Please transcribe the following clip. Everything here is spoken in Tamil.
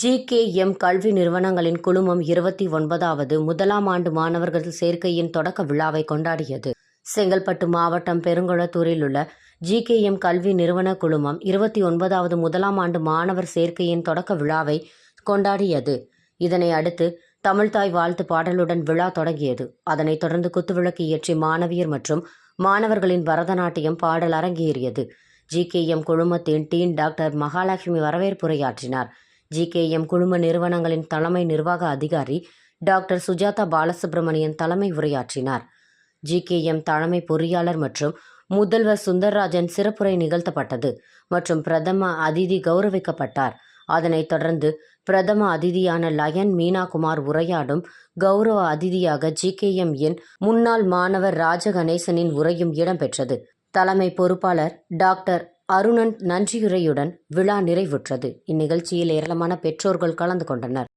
ஜிகேஎம் கல்வி நிறுவனங்களின் குழுமம் இருபத்தி ஒன்பதாவது முதலாம் ஆண்டு மாணவர்கள் சேர்க்கையின் தொடக்க விழாவை கொண்டாடியது. செங்கல்பட்டு மாவட்டம் பெருங்குளத்தூரில் உள்ள ஜிகேஎம் கல்வி நிறுவன குழுமம் இருபத்தி ஒன்பதாவது முதலாம் ஆண்டு மாணவர் சேர்க்கையின் தொடக்க விழாவை கொண்டாடியது. இதனை அடுத்து தமிழ்தாய் வாழ்த்து பாடலுடன் விழா தொடங்கியது. அதனைத் தொடர்ந்து குத்துவிளக்கு இயற்றி மாணவியர் மற்றும் மாணவர்களின் பரதநாட்டியம் பாடல் அரங்கேறியது. ஜிகேஎம் குழுமத்தின் டீன் டாக்டர் மகாலட்சுமி வரவேற்புரையாற்றினார். ஜிகேஎம் குழும நிறுவனங்களின் தலைமை நிர்வாக அதிகாரி டாக்டர் சுஜாதா பாலசுப்ரமணியன் தலைமை உரையாற்றினார். ஜிகேஎம் தலைமை பொறியாளர் மற்றும் முதல்வர் சுந்தர்ராஜன் சிறப்புரை நிகழ்த்தப்பட்டது மற்றும் பிரதம அதிதி கௌரவிக்கப்பட்டார். அதனைத் தொடர்ந்து பிரதம அதிதியான லயன் மீனாகுமார் உரையாடும் கௌரவ அதிதியாக ஜிகேஎம் என் முன்னாள் மாணவர் ராஜகணேசனின் உரையும் இடம்பெற்றது. தலைமை பொறுப்பாளர் டாக்டர் அருணன் நன்றியுரையுடன் விழா நிறைவுற்றது. இந்நிகழ்ச்சியில் ஏராளமான பெற்றோர்கள் கலந்து கொண்டனர்.